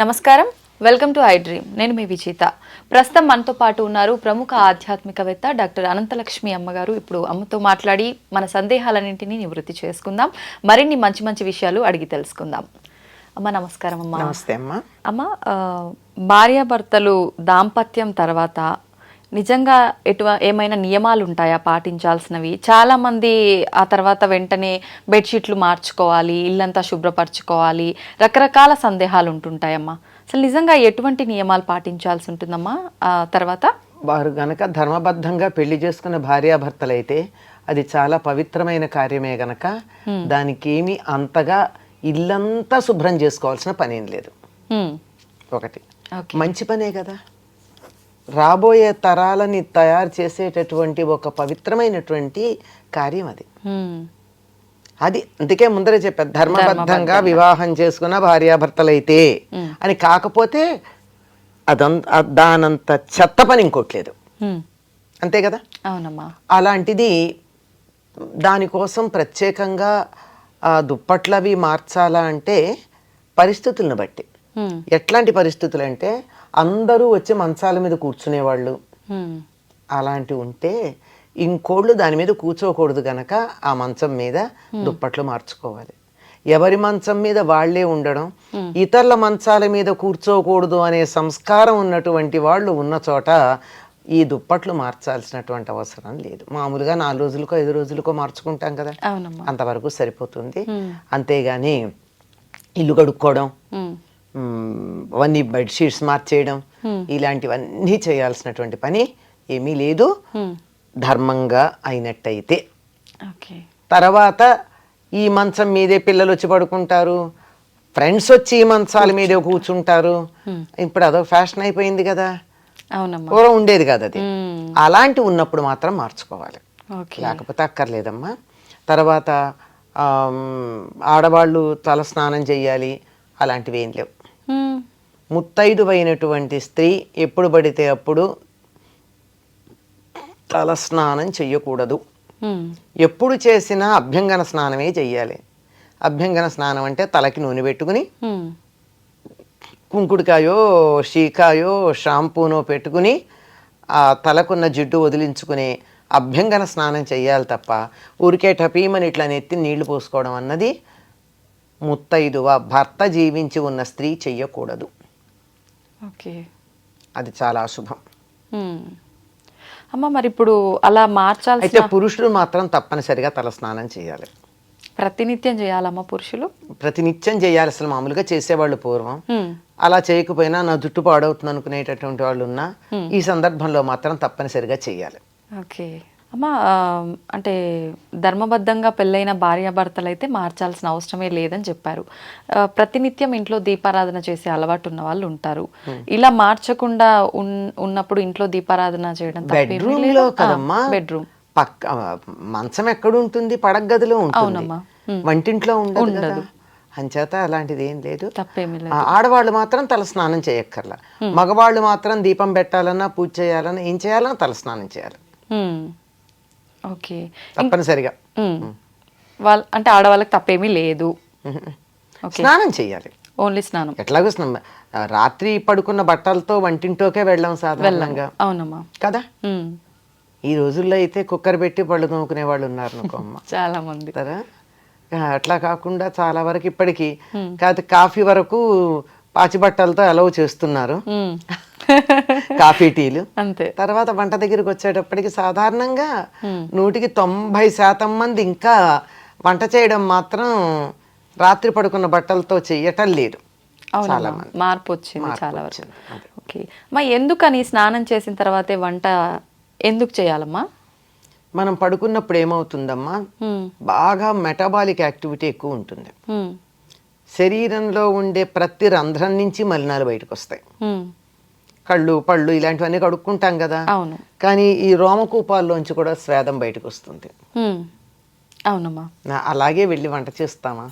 నమస్కారం. Welcome to I dream. నేను మీ విజేత. ప్రస్తుతం మనతో పాటు ఉన్నారు ప్రముఖ ఆధ్యాత్మికవేత్త డాక్టర్ అనంతలక్ష్మి అమ్మగారు. ఇప్పుడు అమ్మతో మాట్లాడి మన సందేహాలన్నింటినీ నివృత్తి చేసుకుందాం. మరిన్ని మంచి మంచి విషయాలు అడిగి తెలుసుకుందాం. అమ్మ నమస్కారం అమ్మ. నమస్తే అమ్మా. అమ్మ భార్యాభర్తలు దాంపత్యం తర్వాత నిజంగా ఎటువ ఏమైనా నియమాలు ఉంటాయా పాటించాల్సినవి? చాలా మంది ఆ తర్వాత వెంటనే బెడ్షీట్లు మార్చుకోవాలి ఇల్లంతా శుభ్రపరచుకోవాలి రకరకాల సందేహాలు ఉంటుంటాయమ్మా అసలు నిజంగా ఎటువంటి నియమాలు పాటించాల్సి ఉంటుందమ్మా ఆ తర్వాత? వారు గనక ధర్మబద్ధంగా పెళ్ళి చేసుకున్న భార్యాభర్తలైతే అది చాలా పవిత్రమైన కార్యమే గనక దానికి ఏమి అంతగా ఇల్లంతా శుభ్రం చేసుకోవాల్సిన పని లేదు. ఒకటి. మంచి పనే కదా. రాబోయే తరాలని తయారు చేసేటటువంటి ఒక పవిత్రమైనటువంటి కార్యం అది. అది అందుకే ముందరే చెప్పారు ధర్మబద్ధంగా వివాహం చేసుకున్న భార్యాభర్తలైతే అని కాకపోతే అదంత దానంత చెత్త పని ఇంకోట్లేదు. అంతే కదా? అవునమ్మా. అలాంటిది దానికోసం ప్రత్యేకంగా ఆ దుప్పట్లవి మార్చాలా అంటే పరిస్థితులను బట్టి. ఎట్లాంటి పరిస్థితులు అంటే అందరూ వచ్చి మంచాల మీద కూర్చునేవాళ్ళు. అలాంటివి ఉంటే ఇంకోళ్ళు దాని మీద కూర్చోకూడదు గనక ఆ మంచం మీద దుప్పట్లు మార్చుకోవాలి. ఎవరి మంచం మీద వాళ్ళే ఉండడం ఇతరుల మంచాల మీద కూర్చోకూడదు అనే సంస్కారం ఉన్నటువంటి వాళ్ళు ఉన్న చోట ఈ దుప్పట్లు మార్చాల్సినటువంటి అవసరం లేదు. మామూలుగా నాలుగు రోజులకో ఐదు రోజులకో మార్చుకుంటాం కదా. అంతవరకు సరిపోతుంది. అంతేగాని ఇల్లు కడుక్కోవడం అవన్నీ బెడ్షీట్స్ మార్చేయడం ఇలాంటివన్నీ చేయాల్సినటువంటి పని ఏమీ లేదు. ధర్మంగా అయినట్టయితే. ఓకే. తర్వాత ఈ మంచం మీదే పిల్లలు వచ్చి పడుకుంటారు. ఫ్రెండ్స్ వచ్చి ఈ మంచాల మీదే కూర్చుంటారు. ఇప్పుడు అదొక ఫ్యాషన్ అయిపోయింది కదా. పూర్వం ఉండేది కదా అది. అలాంటి ఉన్నప్పుడు మాత్రం మార్చుకోవాలి. ఓకే. లేకపోతే అక్కర్లేదమ్మా. తర్వాత ఆడవాళ్ళు తల స్నానం చేయాలి. అలాంటివి ఏం లేవు. ముత్తైదువైనటువంటి స్త్రీ ఎప్పుడు పడితే అప్పుడు తల స్నానం చెయ్యకూడదు. ఎప్పుడు చేసినా అభ్యంగన స్నానమే చెయ్యాలి అభ్యంగన స్నానం అంటే తలకి నూనె పెట్టుకుని. కుంకుడుకాయో షీకాయో షాంపూనో పెట్టుకుని ఆ తలకున్న జిడ్డు వదిలించుకుని అభ్యంగన స్నానం చేయాలి తప్ప ఊరికే టపీమని ఇట్లా నెత్తి నీళ్ళు పోసుకోవడం అన్నది ముత్తైదువ భర్త జీవించి ఉన్న స్త్రీ చెయ్యకూడదు. ఓకే. అది చాలా అశుభం. అమ్మ మరి ఇప్పుడు అలా మార్చాల్సిన అయితే పురుషులు మాత్రం తప్పనిసరిగా తల స్నానం చేయాలి. ప్రతినిత్యం చేయాలమ్మ పురుషులు? ప్రతినిత్యం చేయాలి అసలు మామూలుగా చేసేవాళ్ళు పూర్వం. అలా చేయకపోయినా నా జుట్టు పాడవుతుంది అనుకునేటటువంటి వాళ్ళు ఉన్నా ఈ సందర్భంలో మాత్రం తప్పనిసరిగా చేయాలి. ఓకే. అమ్మ అంటే ధర్మబద్ధంగా పెళ్ళైన భార్యాభర్తలు అయితే మార్చాల్సిన అవసరమే లేదని చెప్పారు. ప్రతినిత్యం ఇంట్లో దీపారాధన చేసే అలవాటు ఉన్న వాళ్ళు ఉంటారు. ఇలా మార్చకుండా ఉన్- ఉన్నప్పుడు ఇంట్లో దీపారాధన చేయడం బెడ్రూమ్. పక్క మంచం ఎక్కడ ఉంటుంది పడక గదిలో ఉంటుంది. అవునమ్మా. వంటింట్లో ఉండదు అంచేత అలాంటిది ఏం లేదు. తప్పేమీ లేదు. ఆడవాళ్ళు మాత్రం తల స్నానం చేయక్కర్లా మగవాళ్ళు మాత్రం దీపం పెట్టాలన్నా పూజ చేయాలన్నా ఏం చేయాలన్నా తల స్నానం చేయాలి. ఓకే. తప్పనిసరిగా. వాళ్ళ అంటే ఆడవాళ్ళకి తప్పేమీ లేదు. స్నానం చేయాలి. ఓన్లీ స్నానం. ఎట్లాగో స్నానం. రాత్రి పడుకున్న బట్టలతో వంటింటోకే వెళ్ళాం సాధారణంగా. అవునమ్మా. కదా. ఈ రోజుల్లో అయితే కుక్కర్ పెట్టి పళ్ళు తోముకునే వాళ్ళు ఉన్నారు చాలా మంది. కదా? అట్లా కాకుండా చాలా వరకు ఇప్పటికి కాదు కాఫీ వరకు పాచి బట్టలతో అలవ్ చేస్తున్నారు. కాఫీ టీలు. అంతే. తర్వాత వంట దగ్గరికి వచ్చేటప్పటికి సాధారణంగా నూటికి తొంభై శాతం మంది ఇంకా వంట చేయడం మాత్రం రాత్రి పడుకున్న బట్టలతో చెయ్యటం లేదు. చాలా మార్పు వచ్చింది చాలా వరకు. ఓకే. అమ్మా ఎందుకని స్నానం చేసిన తర్వాతే వంట ఎందుకు చేయాలమ్మా? మనం పడుకున్నప్పుడు ఏమవుతుందమ్మా. బాగా మెటబాలిక్ యాక్టివిటీ ఎక్కువ ఉంటుంది. శరీరంలో ఉండే ప్రతి రంధ్రం నుంచి మలినాలు బయటకు వస్తాయి. కళ్ళు పళ్ళు ఇలాంటివన్నీ కడుక్కుంటాం కదా. అవును. కానీ ఈ రోమకూపాల్లోంచి కూడా స్వేదం బయటకు వస్తుంది. అవునమ్మా. అలాగే వెళ్ళి వంట చేస్తామా?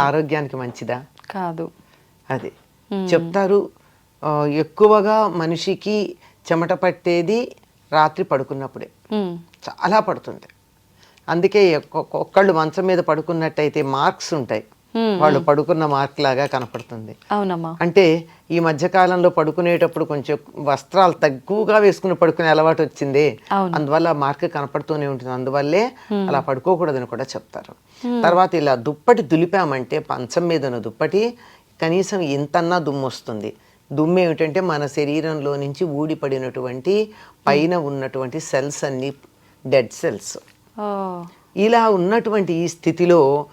ఆరోగ్యానికి మంచిదా? కాదు. అది. చెప్తారు ఎక్కువగా మనిషికి చెమట పట్టేది రాత్రి పడుకున్నప్పుడే. చాలా పడుతుంది. అందుకే ఒక్క- ఒక్కళ్ళు మంచం మీద పడుకున్నట్టయితే మార్క్స్ ఉంటాయి. వాళ్ళు పడుకున్న మార్క్ లాగా కనపడుతుంది. అవునమ్మా. అంటే ఈ మధ్య కాలంలో పడుకునేటప్పుడు కొంచెం వస్త్రాలు తక్కువగా వేసుకుని పడుకునే అలవాటు వచ్చింది. అందువల్ల మార్క్ కనపడుతూనే ఉంటుంది. అందువల్లే అలా పడుకోకూడదని కూడా చెప్తారు. తర్వాత ఇలా దుప్పటి దులిపామంటే పంచం మీద ఉన్న దుప్పటి కనీసం ఇంతన్నా దుమ్ము వస్తుంది. దుమ్ము ఏమిటంటే మన శరీరంలో నుంచి ఊడిపడినటువంటి పైన ఉన్నటువంటి సెల్స్ అన్ని డెడ్ సెల్స్. ఇలా ఉన్నటువంటి ఈ స్థితిలో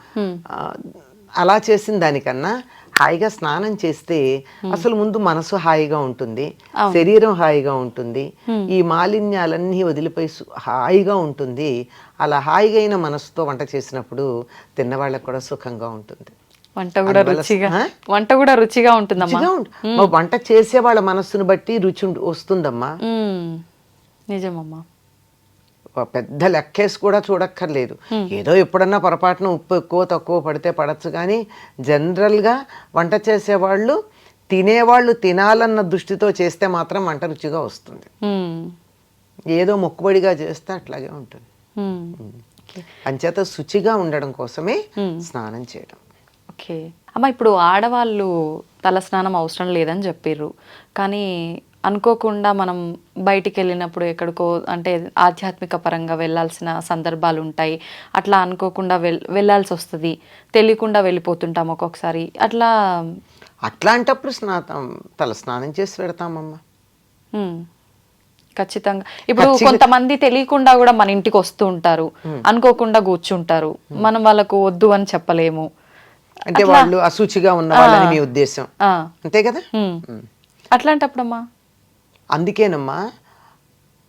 అలా చేసిన దానికన్నా హాయిగా స్నానం చేస్తే అసలు ముందు మనసు హాయిగా ఉంటుంది శరీరం హాయిగా ఉంటుంది ఈ మాలిన్యాలన్నీ వదిలిపోయి హాయిగా ఉంటుంది. అలా హాయిగా అయిన మనసుతో వంట చేసినప్పుడు తిన్నవాళ్ళకి కూడా సుఖంగా ఉంటుంది. వంట కూడా రుచిగా? వంట కూడా రుచిగా ఉంటుందమ్మా. వంట చేసే వాళ్ళ మనస్సును బట్టి రుచి వస్తుందమ్మా. మ్మ్. నిజమమ్మా. పెద్ద లెక్కేసి కూడా చూడక్కర్లేదు. ఏదో ఎప్పుడన్నా పొరపాటున ఉప్పు ఎక్కువ తక్కువ పడితే పడచ్చు కానీ జనరల్గా వంట చేసేవాళ్ళు తినేవాళ్ళు తినాలన్న దృష్టితో చేస్తే మాత్రం వంట రుచిగా వస్తుంది. ఏదో మొక్కుబడిగా చేస్తే అట్లాగే ఉంటుంది. అంచేత శుచిగా ఉండడం కోసమే స్నానం చేయడం. ఓకే. అమ్మ ఇప్పుడు ఆడవాళ్ళు తల స్నానం అవసరం లేదని చెప్పిర్రు. కానీ అనుకోకుండా మనం బయటికి వెళ్ళినప్పుడు ఎక్కడికో అంటే ఆధ్యాత్మిక పరంగా వెళ్ళాల్సిన సందర్భాలు ఉంటాయి. అట్లా అనుకోకుండా వెల్ వెళ్ళాల్సి వస్తుంది. తెలియకుండా వెళ్ళిపోతుంటాం ఒక్కొక్కసారి. అట్లా అట్లాంటప్పుడు స్నాతం తల స్నానం చేసి పెడతామమ్మా మ్మ్. ఖచ్చితంగా. ఇప్పుడు కొంతమంది తెలియకుండా కూడా మన ఇంటికి వస్తూ ఉంటారు. అనుకోకుండా కూర్చుంటారు. మనం వాళ్ళకు వద్దు అని చెప్పలేము. అంటే వాళ్ళు అశుచిగా ఉన్న వాళ్ళని మీ ఉద్దేశం. అంతే కదా? మ్మ్. అట్లాంటప్పుడమ్మా? అందుకేనమ్మా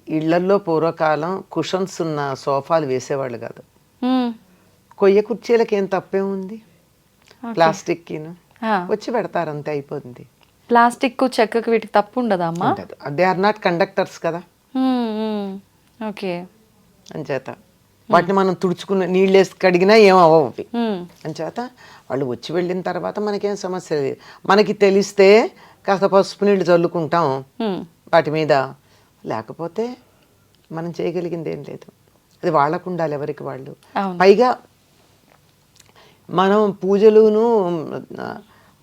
ఇళ్ళల్లో పూర్వకాలం కుషన్స్ ఉన్న సోఫాలు వేసేవాళ్ళు కాదు. కొయ్య కుర్చీలకి ఏం తప్పే ఉంది ప్లాస్టిక్. వచ్చి పెడతారు అంతే అయిపోతుంది ప్లాస్టిక్ చెక్కకు వీటికి తప్పు ఉండదా అమ్మా దే ఆర్ నాట్ కండక్టర్స్ కదా. ఓకే అంచేత వాటిని మనం తుడుచుకున్న నీళ్ళు వేసి కడిగినా ఏం అవ్వవు అవి. మ్మ్. అంచేత వాళ్ళు వచ్చి వెళ్ళిన తర్వాత మనకేం సమస్య లేదు మనకి తెలిస్తే కాస్త పసుపు నీళ్ళు చల్లుకుంటాం. వాటి మీద. లేకపోతే మనం చేయగలిగింది ఏం లేదు. అది వాళ్ళకు ఉండాలి ఎవరికి వాళ్ళు. పైగా మనం పూజలును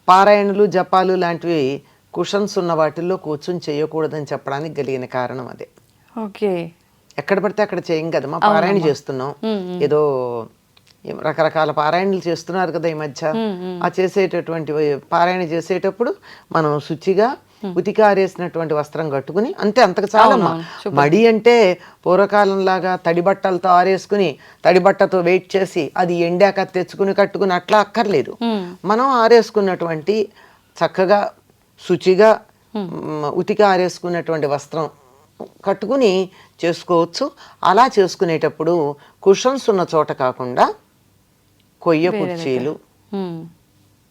పారాయణలు జపాలు లాంటివి కుషన్స్ ఉన్న వాటిల్లో కూర్చొని చేయకూడదని చెప్పడానికి కలిగిన కారణం అదే. ఓకే. ఎక్కడ పడితే అక్కడ చేయం కదమ్మా పారాయణ చేస్తున్నాం. ఏదో రకరకాల పారాయణలు చేస్తున్నారు కదా ఈ మధ్య. ఆ చేసేటటువంటి పారాయణ చేసేటప్పుడు మనం శుచిగా ఉతికారేసినటువంటి వస్త్రం కట్టుకుని అంతే అంతకు చాలమ్మా. మడి అంటే పూర్వకాలం లాగా తడి బట్టలతో ఆరేసుకుని తడి బట్టతో వెయిట్ చేసి అది ఎండాక తెచ్చుకుని కట్టుకుని అట్లా అక్కర్లేదు. మనం ఆరేసుకున్నటువంటి చక్కగా శుచిగా ఉతికి ఆరేసుకున్నటువంటి వస్త్రం కట్టుకుని చేసుకోవచ్చు. అలా చేసుకునేటప్పుడు కుషన్స్ ఉన్న చోట కాకుండా కొయ్య కుర్చీలు.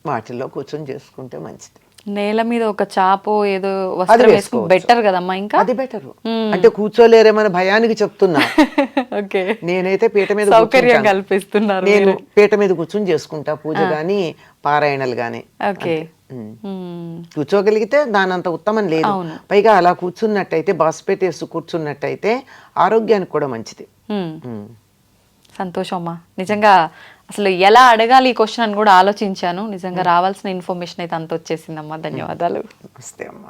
వాటిల్లో కూర్చొని చేసుకుంటే మంచిది. నేల మీద ఒక చాపో ఏదో వస్త్రం వేసుకుని. బెటర్ కదమ్మా ఇంకా? అది బెటర్ అంటే కూర్చోలేరేమని భయానికి చెప్తున్నా. ఓకే. నేనైతే పీట మీద సౌకర్యం. కల్పిస్తున్నారు నేను పీట మీద కూర్చొని చేసుకుంటా పూజ గాని పారాయణలు గాని. ఓకే. కూర్చోగలిగితే దానంత ఉత్తమం లేదు. పైగా అలా కూర్చున్నట్టయితే బాస్పేట్ వేసి కూర్చున్నట్టయితే ఆరోగ్యానికి కూడా మంచిది. మ్మ్. ఉమ్. సంతోషం అమ్మా. నిజంగా అసలు ఎలా అడగాలి ఈ క్వశ్చన్ అని కూడా ఆలోచించాను. నిజంగా రావాల్సిన ఇన్ఫర్మేషన్ అయితే అంత వచ్చేసిందమ్మా. ధన్యవాదాలు. నమస్తే అమ్మా.